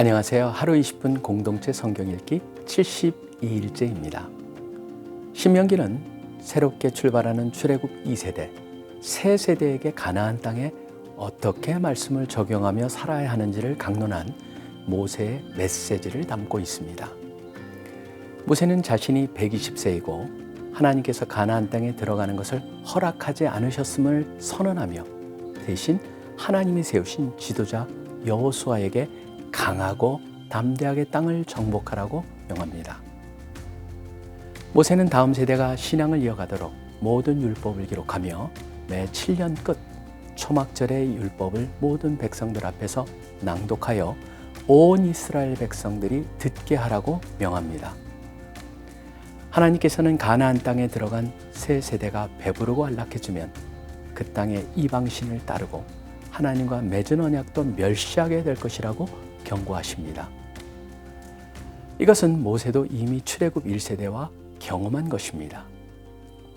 안녕하세요. 하루 20분 공동체 성경 읽기 72일째입니다. 신명기는 새롭게 출발하는 출애굽 2세대, 새 세대에게 가나안 땅에 어떻게 말씀을 적용하며 살아야 하는지를 강론한 모세의 메시지를 담고 있습니다. 모세는 자신이 120세이고 하나님께서 가나안 땅에 들어가는 것을 허락하지 않으셨음을 선언하며 대신 하나님이 세우신 지도자 여호수아에게 강하고 담대하게 땅을 정복하라고 명합니다. 모세는 다음 세대가 신앙을 이어가도록 모든 율법을 기록하며 매 7년 끝 초막절의 율법을 모든 백성들 앞에서 낭독하여 온 이스라엘 백성들이 듣게 하라고 명합니다. 하나님께서는 가나안 땅에 들어간 새 세대가 배부르고 안락해지면 그 땅의 이방신을 따르고 하나님과 맺은 언약도 멸시하게 될 것이라고 경고하십니다. 이것은 모세도 이미 출애굽 1세대와 경험한 것입니다.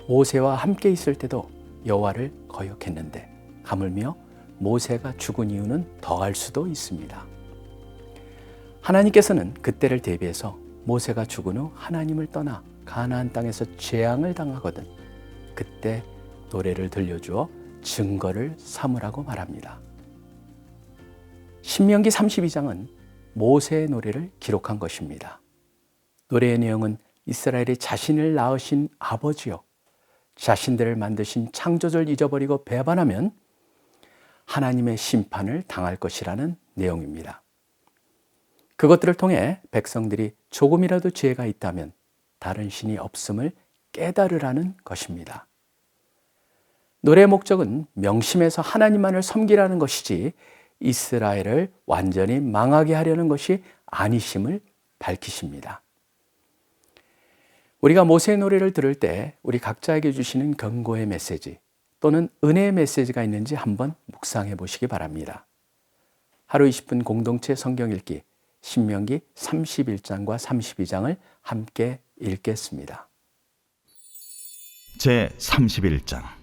모세와 함께 있을 때도 여호와를 거역했는데 하물며 모세가 죽은 이유는 더할 수도 있습니다. 하나님께서는 그때를 대비해서 모세가 죽은 후 하나님을 떠나 가나안 땅에서 재앙을 당하거든 그때 노래를 들려주어 증거를 삼으라고 말합니다. 신명기 32장은 모세의 노래를 기록한 것입니다. 노래의 내용은 이스라엘이 자신을 낳으신 아버지요. 자신들을 만드신 창조주를 잊어버리고 배반하면 하나님의 심판을 당할 것이라는 내용입니다. 그것들을 통해 백성들이 조금이라도 죄가 있다면 다른 신이 없음을 깨달으라는 것입니다. 노래의 목적은 명심해서 하나님만을 섬기라는 것이지 이스라엘을 완전히 망하게 하려는 것이 아니심을 밝히십니다. 우리가 모세의 노래를 들을 때 우리 각자에게 주시는 경고의 메시지 또는 은혜의 메시지가 있는지 한번 묵상해 보시기 바랍니다. 하루 20분 공동체 성경 읽기 신명기 31장과 32장을 함께 읽겠습니다. 제 31장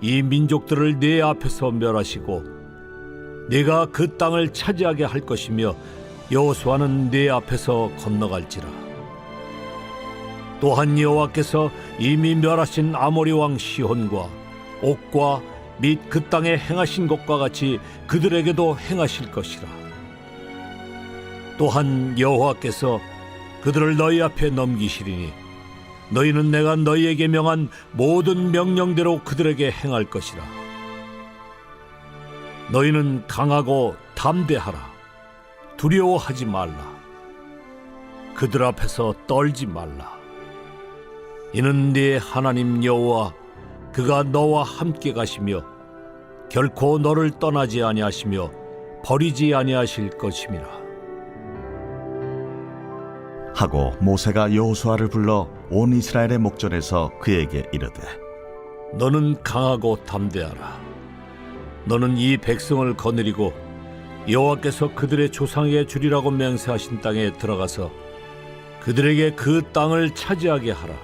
이 민족들을 네 앞에서 멸하시고 네가 그 땅을 차지하게 할 것이며 여호수아는 네 앞에서 건너갈지라. 또한 여호와께서 이미 멸하신 아모리 왕 시혼과 옥과 및 그 땅에 행하신 것과 같이 그들에게도 행하실 것이라. 또한 여호와께서 그들을 너희 앞에 넘기시리니 너희는 내가 너희에게 명한 모든 명령대로 그들에게 행할 것이라. 너희는 강하고 담대하라. 두려워하지 말라. 그들 앞에서 떨지 말라. 이는 네 하나님 여호와 그가 너와 함께 가시며 결코 너를 떠나지 아니하시며 버리지 아니하실 것임이라. 하고 모세가 여호수아를 불러 온 이스라엘의 목전에서 그에게 이르되 너는 강하고 담대하라. 너는 이 백성을 거느리고 여호와께서 그들의 조상에게 주리라고 맹세하신 땅에 들어가서 그들에게 그 땅을 차지하게 하라.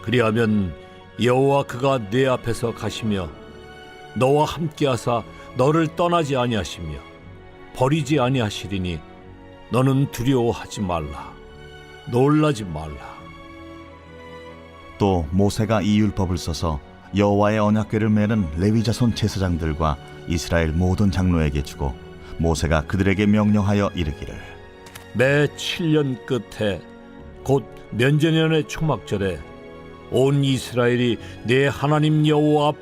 그리하면 여호와 그가 네 앞에서 가시며 너와 함께하사 너를 떠나지 아니하시며 버리지 아니하시리니 너는 두려워하지 말라. 놀라지 말라. 또 모세가 이 율법을 써서 여호와의 언약궤를 매는 레위 자손 제사장들과 이스라엘 모든 장로에게 주고 모세가 그들에게 명령하여 이르기를 매 7년 끝에 곧 면제년의 초막절에 온 이스라엘이 내 하나님 여호와 앞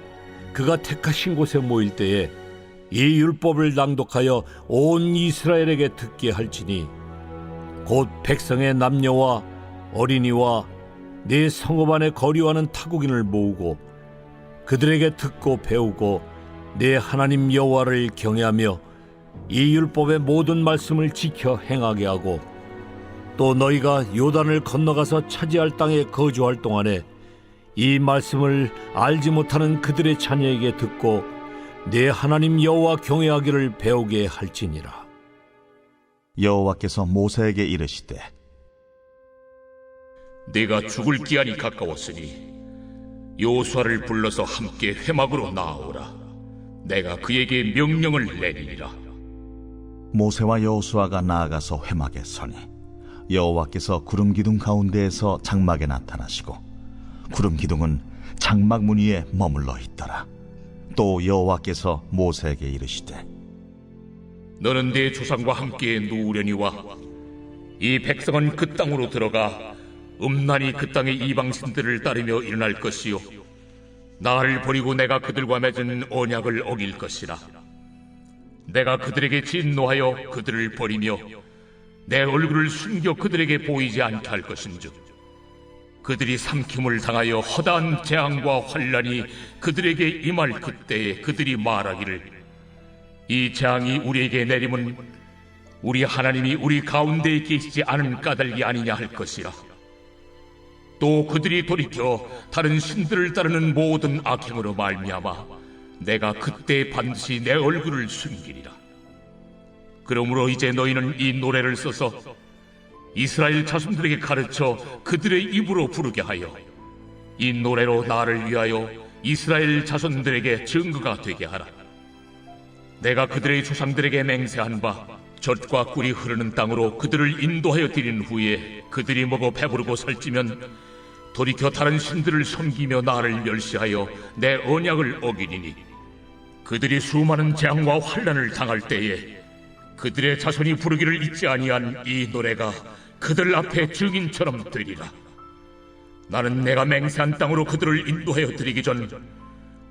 그가 택하신 곳에 모일 때에 이 율법을 낭독하여 온 이스라엘에게 듣게 할지니 곧 백성의 남녀와 어린이와 네 성읍 안에 거류하는 타국인을 모으고 그들에게 듣고 배우고 내 하나님 여호와를 경외하며 이 율법의 모든 말씀을 지켜 행하게 하고 또 너희가 요단을 건너가서 차지할 땅에 거주할 동안에 이 말씀을 알지 못하는 그들의 자녀에게 듣고 내 하나님 여호와 경외하기를 배우게 할지니라. 여호와께서 모세에게 이르시되 내가 죽을 기한이 가까웠으니 요수아를 불러서 함께 회막으로 나아오라. 내가 그에게 명령을 내리리라. 모세와 여호수아가 나아가서 회막에 서니 여호와께서 구름 기둥 가운데에서 장막에 나타나시고 구름 기둥은 장막 문 위에 머물러 있더라. 또 여호와께서 모세에게 이르시되 너는 내 조상과 함께 누우려니와 이 백성은 그 땅으로 들어가 음란히 그 땅의 이방신들을 따르며 일어날 것이요 나를 버리고 내가 그들과 맺은 언약을 어길 것이라. 내가 그들에게 진노하여 그들을 버리며 내 얼굴을 숨겨 그들에게 보이지 않게 할 것인즉 그들이 삼킴을 당하여 허다한 재앙과 환란이 그들에게 임할 그때에 그들이 말하기를 이 재앙이 우리에게 내림은 우리 하나님이 우리 가운데에 계시지 않은 까닭이 아니냐 할 것이라. 또 그들이 돌이켜 다른 신들을 따르는 모든 악행으로 말미암아 내가 그때 반드시 내 얼굴을 숨기리라. 그러므로 이제 너희는 이 노래를 써서 이스라엘 자손들에게 가르쳐 그들의 입으로 부르게 하여 이 노래로 나를 위하여 이스라엘 자손들에게 증거가 되게 하라. 내가 그들의 조상들에게 맹세한 바 젖과 꿀이 흐르는 땅으로 그들을 인도하여 드린 후에 그들이 먹어 배부르고 살찌면 돌이켜 다른 신들을 섬기며 나를 멸시하여 내 언약을 어기리니 그들이 수많은 재앙과 환란을 당할 때에 그들의 자손이 부르기를 잊지 아니한 이 노래가 그들 앞에 증인처럼 되리라 나는 내가 맹세한 땅으로 그들을 인도하여 드리기 전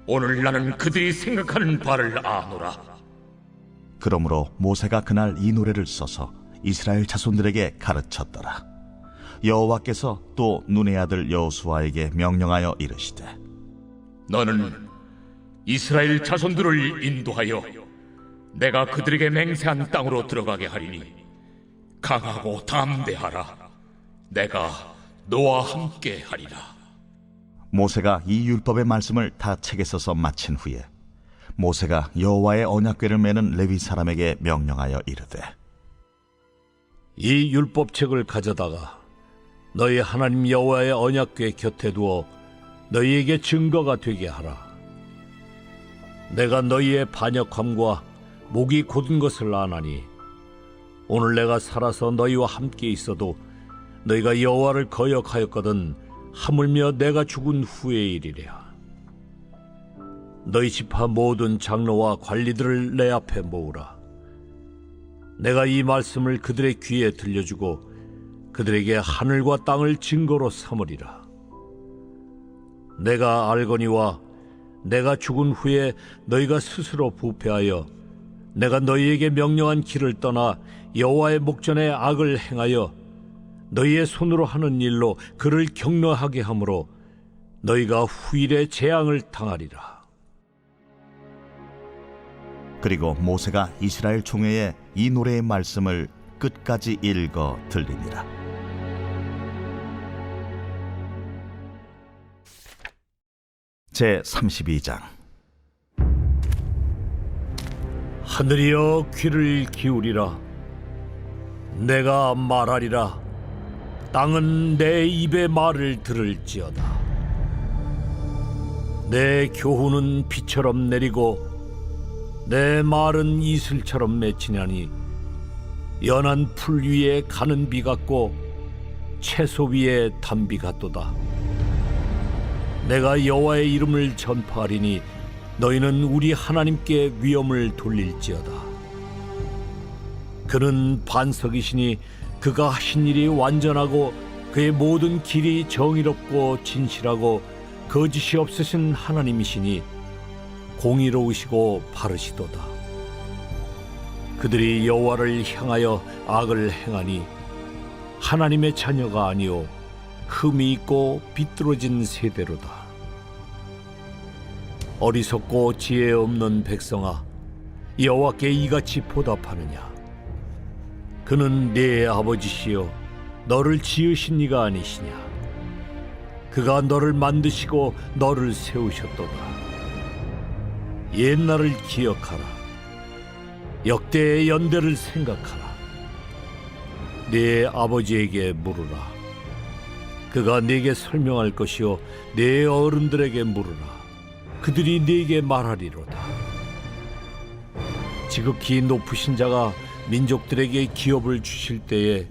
오늘 나는 그들이 생각하는 바를 아노라 그러므로 모세가 그날 이 노래를 써서 이스라엘 자손들에게 가르쳤더라. 여호와께서 또 눈의 아들 여호수아에게 명령하여 이르시되 너는 이스라엘 자손들을 인도하여 내가 그들에게 맹세한 땅으로 들어가게 하리니 강하고 담대하라 내가 너와 함께 하리라 모세가 이 율법의 말씀을 다 책에 써서 마친 후에 모세가 여호와의 언약궤를 매는 레위 사람에게 명령하여 이르되 이 율법책을 가져다가 너희 하나님 여호와의 언약궤 곁에 두어 너희에게 증거가 되게 하라. 내가 너희의 반역함과 목이 곧은 것을 아나니 오늘 내가 살아서 너희와 함께 있어도 너희가 여호와를 거역하였거든 하물며 내가 죽은 후의 일이랴. 너희 지파 모든 장로와 관리들을 내 앞에 모으라. 내가 이 말씀을 그들의 귀에 들려주고 그들에게 하늘과 땅을 증거로 삼으리라. 내가 알거니와 내가 죽은 후에 너희가 스스로 부패하여 내가 너희에게 명령한 길을 떠나 여호와의 목전에 악을 행하여 너희의 손으로 하는 일로 그를 격려하게 하므로 너희가 후일에 재앙을 당하리라. 그리고 모세가 이스라엘 총회에 이 노래의 말씀을 끝까지 읽어 들리니라. 제 32장 하늘이여 귀를 기울이라. 내가 말하리라. 땅은 내 입의 말을 들을지어다. 내 교훈은 비처럼 내리고 내 말은 이슬처럼 맺히냐니 연한 풀 위에 가는 비 같고 채소 위에 단비 같도다. 내가 여호와의 이름을 전파하리니 너희는 우리 하나님께 위엄을 돌릴지어다. 그는 반석이시니 그가 하신 일이 완전하고 그의 모든 길이 정의롭고 진실하고 거짓이 없으신 하나님이시니 공의로우시고 바르시도다. 그들이 여호와를 향하여 악을 행하니 하나님의 자녀가 아니요 흠이 있고 비뚤어진 세대로다. 어리석고 지혜 없는 백성아, 여호와께 이같이 보답하느냐? 그는 네 아버지시요 너를 지으신 이가 아니시냐? 그가 너를 만드시고 너를 세우셨도다. 옛날을 기억하라. 역대의 연대를 생각하라. 네 아버지에게 물으라. 그가 네게 설명할 것이요 네 어른들에게 물으라 그들이 네게 말하리로다 지극히 높으신 자가 민족들에게 기업을 주실 때에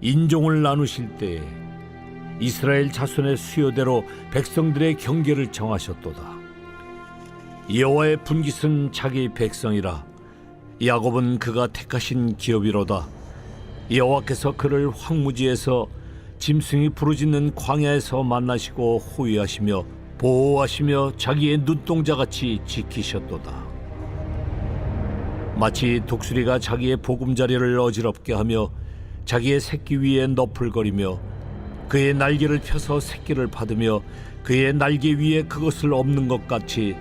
인종을 나누실 때에 이스라엘 자손의 수요대로 백성들의 경계를 정하셨도다. 여호와의 분깃은 자기 백성이라 야곱은 그가 택하신 기업이로다. 여호와께서 그를 황무지에서 짐승이 부르짖는 광야에서 만나시고 호위하시며 보호하시며 자기의 눈동자같이 지키셨도다. 마치 독수리가 자기의 보금자리를 어지럽게 하며 자기의 새끼 위에 너풀거리며 그의 날개를 펴서 새끼를 받으며 그의 날개 위에 그것을 없는 것 같이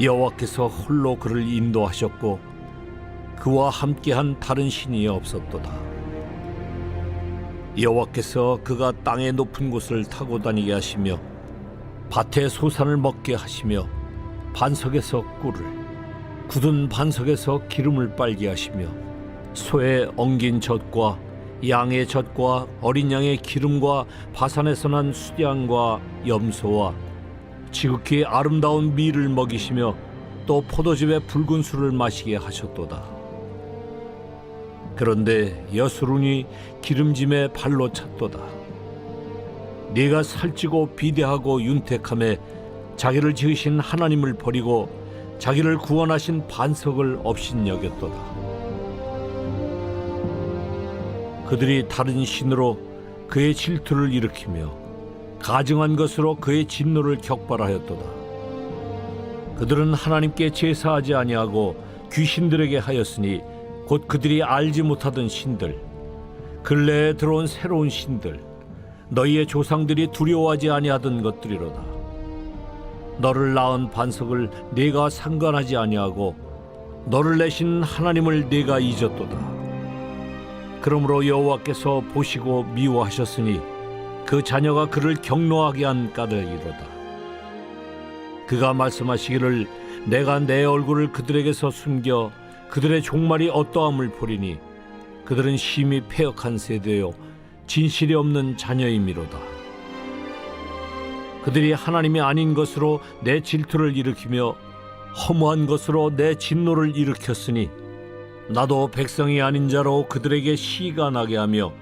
여호와께서 홀로 그를 인도하셨고 그와 함께한 다른 신이 없었도다. 여호와께서 그가 땅의 높은 곳을 타고 다니게 하시며 밭의 소산을 먹게 하시며 반석에서 꿀을 굳은 반석에서 기름을 빨게 하시며 소의 엉긴 젖과 양의 젖과 어린 양의 기름과 바산에서 난 수량과 염소와 지극히 아름다운 밀을 먹이시며 또 포도즙의 붉은 술을 마시게 하셨도다. 그런데 여수룬이 기름짐에 발로 찼도다. 네가 살찌고 비대하고 윤택함에 자기를 지으신 하나님을 버리고 자기를 구원하신 반석을 업신여겼도다. 그들이 다른 신으로 그의 질투를 일으키며 가증한 것으로 그의 진노를 격발하였도다. 그들은 하나님께 제사하지 아니하고 귀신들에게 하였으니 곧 그들이 알지 못하던 신들 근래에 들어온 새로운 신들 너희의 조상들이 두려워하지 아니하던 것들이로다. 너를 낳은 반석을 네가 상관하지 아니하고 너를 내신 하나님을 네가 잊었도다. 그러므로 여호와께서 보시고 미워하셨으니 그 자녀가 그를 경노하게 한 까닭이로다. 그가 말씀하시기를 내가 내 얼굴을 그들에게서 숨겨 그들의 종말이 어떠함을 보리니 그들은 심히 폐역한 세대요 진실이 없는 자녀임이로다. 그들이 하나님이 아닌 것으로 내 질투를 일으키며 허무한 것으로 내 진노를 일으켰으니 나도 백성이 아닌 자로 그들에게 시가 나게 하며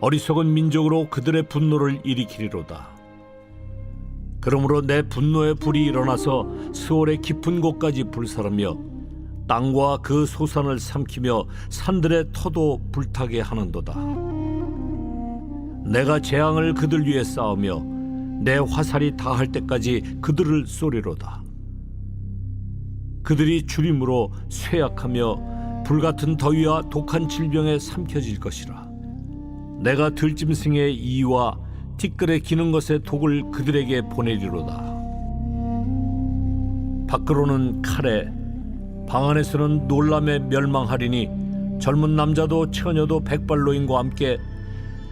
어리석은 민족으로 그들의 분노를 일으키리로다. 그러므로 내 분노의 불이 일어나서 스월의 깊은 곳까지 불사르며 땅과 그 소산을 삼키며 산들의 터도 불타게 하는도다. 내가 재앙을 그들 위에 쌓으며 내 화살이 다할 때까지 그들을 쏘리로다. 그들이 주림으로 쇠약하며 불같은 더위와 독한 질병에 삼켜질 것이라. 내가 들짐승의 이와 티끌에 기는 것의 독을 그들에게 보내리로다. 밖으로는 칼에, 방 안에서는 놀람에 멸망하리니 젊은 남자도 처녀도 백발노인과 함께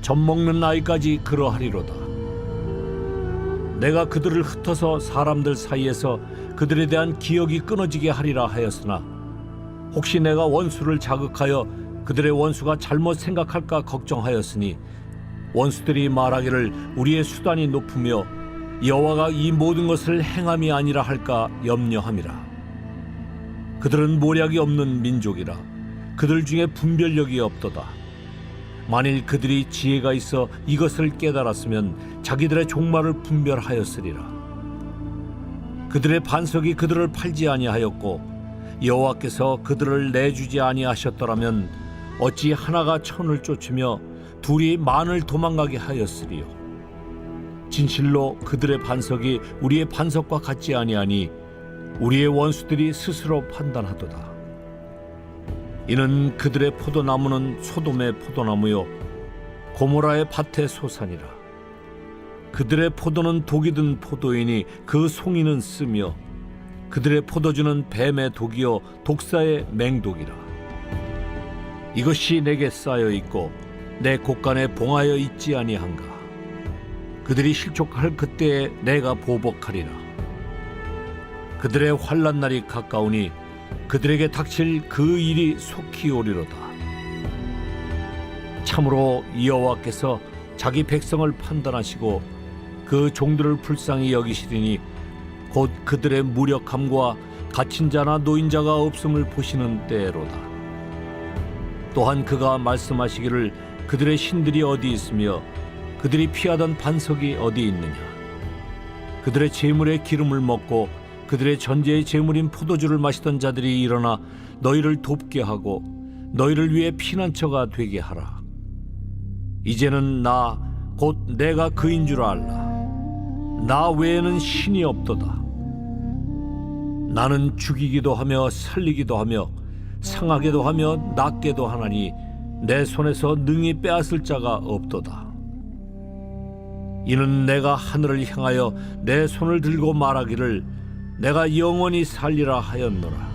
젖 먹는 아이까지 그러하리로다. 내가 그들을 흩어서 사람들 사이에서 그들에 대한 기억이 끊어지게 하리라 하였으나 혹시 내가 원수를 자극하여 그들의 원수가 잘못 생각할까 걱정하였으니 원수들이 말하기를 우리의 수단이 높으며 여호와가 이 모든 것을 행함이 아니라 할까 염려함이라 그들은 모략이 없는 민족이라 그들 중에 분별력이 없도다 만일 그들이 지혜가 있어 이것을 깨달았으면 자기들의 종말을 분별하였으리라. 그들의 반석이 그들을 팔지 아니하였고 여호와께서 그들을 내주지 아니하셨더라면 어찌 하나가 천을 쫓으며 둘이 만을 도망가게 하였으리요? 진실로 그들의 반석이 우리의 반석과 같지 아니하니 우리의 원수들이 스스로 판단하도다 이는 그들의 포도나무는 소돔의 포도나무요 고모라의 밭의 소산이라. 그들의 포도는 독이 든 포도이니 그 송이는 쓰며 그들의 포도주는 뱀의 독이요 독사의 맹독이라. 이것이 내게 쌓여 있고 내 곳간에 봉하여 있지 아니한가? 그들이 실족할 그때에 내가 보복하리라. 그들의 환란 날이 가까우니 그들에게 닥칠 그 일이 속히 오리로다 참으로 여호와께서 자기 백성을 판단하시고 그 종들을 불쌍히 여기시리니 곧 그들의 무력함과 갇힌 자나 노인자가 없음을 보시는 때로다. 또한 그가 말씀하시기를 그들의 신들이 어디 있으며 그들이 피하던 반석이 어디 있느냐. 그들의 재물의 기름을 먹고 그들의 전제의 재물인 포도주를 마시던 자들이 일어나 너희를 돕게 하고 너희를 위해 피난처가 되게 하라. 이제는 나 곧 내가 그인 줄 알라. 나 외에는 신이 없도다. 나는 죽이기도 하며 살리기도 하며 상하게도 하며 낫게도 하나니 내 손에서 능히 빼앗을 자가 없도다. 이는 내가 하늘을 향하여 내 손을 들고 말하기를 내가 영원히 살리라 하였노라.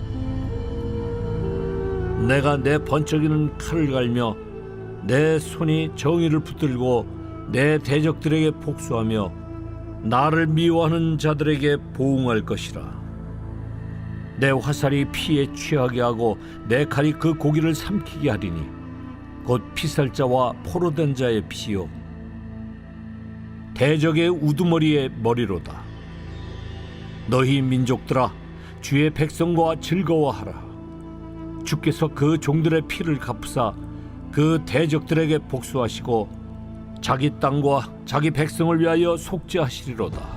내가 내 번쩍이는 칼을 갈며 내 손이 정의를 붙들고 내 대적들에게 복수하며 나를 미워하는 자들에게 보응할 것이라. 내 화살이 피에 취하게 하고 내 칼이 그 고기를 삼키게 하리니 곧 피살자와 포로된 자의 피요 대적의 우두머리의 머리로다. 너희 민족들아 주의 백성과 즐거워하라. 주께서 그 종들의 피를 갚으사 그 대적들에게 복수하시고 자기 땅과 자기 백성을 위하여 속죄하시리로다.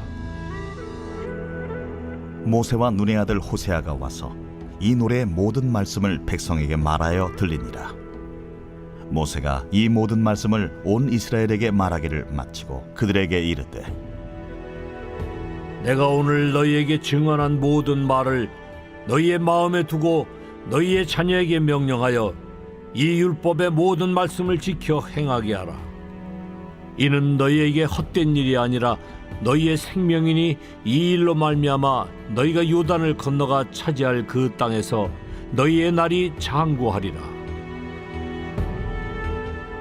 모세와 눈의 아들 호세아가 와서 이 노래의 모든 말씀을 백성에게 말하여 들리니라. 모세가 이 모든 말씀을 온 이스라엘에게 말하기를 마치고 그들에게 이르되 내가 오늘 너희에게 증언한 모든 말을 너희의 마음에 두고 너희의 자녀에게 명령하여 이 율법의 모든 말씀을 지켜 행하게 하라. 이는 너희에게 헛된 일이 아니라 너희의 생명이니 이 일로 말미암아 너희가 요단을 건너가 차지할 그 땅에서 너희의 날이 장구하리라.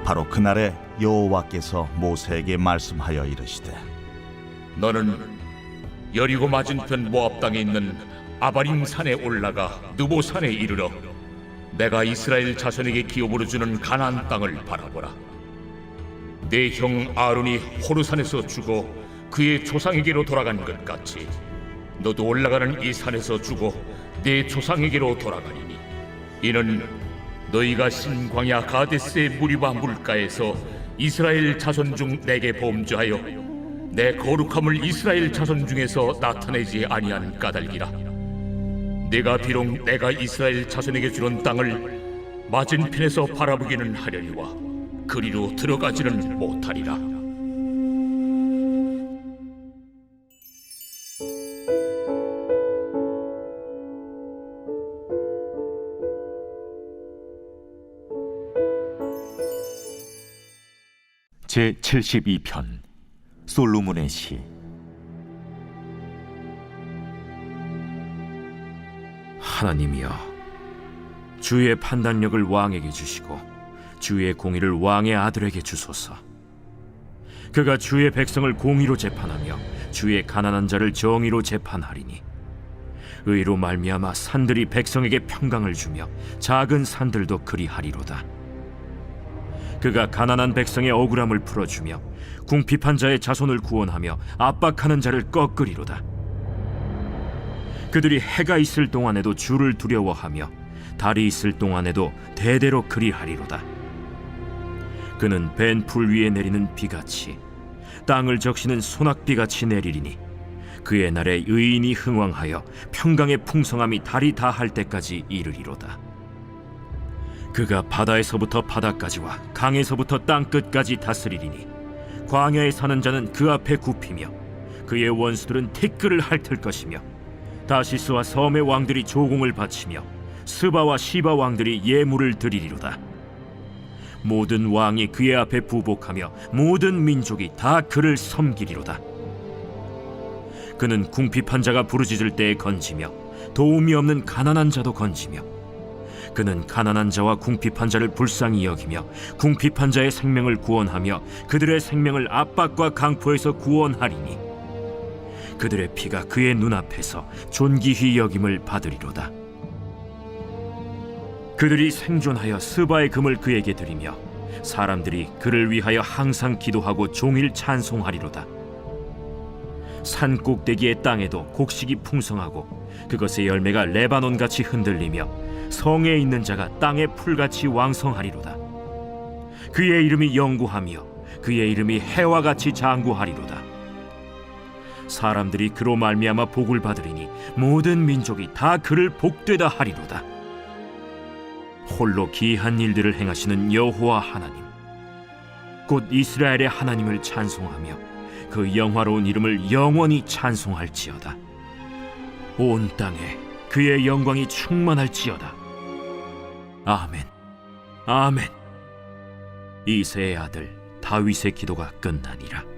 바로 그날에 여호와께서 모세에게 말씀하여 이르시되 너는 여리고 맞은편 모압 땅에 있는 아바림 산에 올라가 느보 산에 이르러 내가 이스라엘 자손에게 기업으로 주는 가나안 땅을 바라보라. 내 형 아론이 호르산에서 죽어 그의 조상에게로 돌아간 것 같이 너도 올라가는 이 산에서 죽어 내 조상에게로 돌아가리니 이는 너희가 신광야 가데스의 무리바 물가에서 이스라엘 자손 중 내게 범죄하여 내 거룩함을 이스라엘 자손 중에서 나타내지 아니한 까닭이라. 내가 비록 내가 이스라엘 자손에게 주는 땅을 맞은편에서 바라보기는 하려니와 그리로 들어가지는 못하리라. 제 72편 솔로몬의 시. 하나님이여 주의 판단력을 왕에게 주시고 주의 공의를 왕의 아들에게 주소서. 그가 주의 백성을 공의로 재판하며 주의 가난한 자를 정의로 재판하리니 의로 말미암아 산들이 백성에게 평강을 주며 작은 산들도 그리하리로다 그가 가난한 백성의 억울함을 풀어주며 궁핍한 자의 자손을 구원하며 압박하는 자를 꺾으리로다. 그들이 해가 있을 동안에도 주를 두려워하며 달이 있을 동안에도 대대로 그리하리로다. 그는 벤 풀 위에 내리는 비같이 땅을 적시는 소낙비같이 내리리니 그의 날에 의인이 흥왕하여 평강의 풍성함이 달이 다할 때까지 이르리로다. 그가 바다에서부터 바다까지와 강에서부터 땅 끝까지 다스리리니 광야에 사는 자는 그 앞에 굽히며 그의 원수들은 티끌을 핥을 것이며 다시스와 섬의 왕들이 조공을 바치며 스바와 시바 왕들이 예물을 드리리로다. 모든 왕이 그의 앞에 부복하며 모든 민족이 다 그를 섬기리로다. 그는 궁핍한 자가 부르짖을 때에 건지며 도움이 없는 가난한 자도 건지며 그는 가난한 자와 궁핍한 자를 불쌍히 여기며 궁핍한 자의 생명을 구원하며 그들의 생명을 압박과 강포에서 구원하리니 그들의 피가 그의 눈앞에서 존귀히 여김을 받으리로다. 그들이 생존하여 스바의 금을 그에게 드리며 사람들이 그를 위하여 항상 기도하고 종일 찬송하리로다. 산 꼭대기의 땅에도 곡식이 풍성하고 그것의 열매가 레바논 같이 흔들리며 성에 있는 자가 땅의 풀같이 왕성하리로다. 그의 이름이 영구하며 그의 이름이 해와 같이 장구하리로다. 사람들이 그로 말미암아 복을 받으리니 모든 민족이 다 그를 복되다 하리로다. 홀로 기이한 일들을 행하시는 여호와 하나님, 곧 이스라엘의 하나님을 찬송하며 그 영화로운 이름을 영원히 찬송할지어다. 온 땅에 그의 영광이 충만할지어다. 아멘. 아멘. 이세의 아들 다윗의 기도가 끝나니라.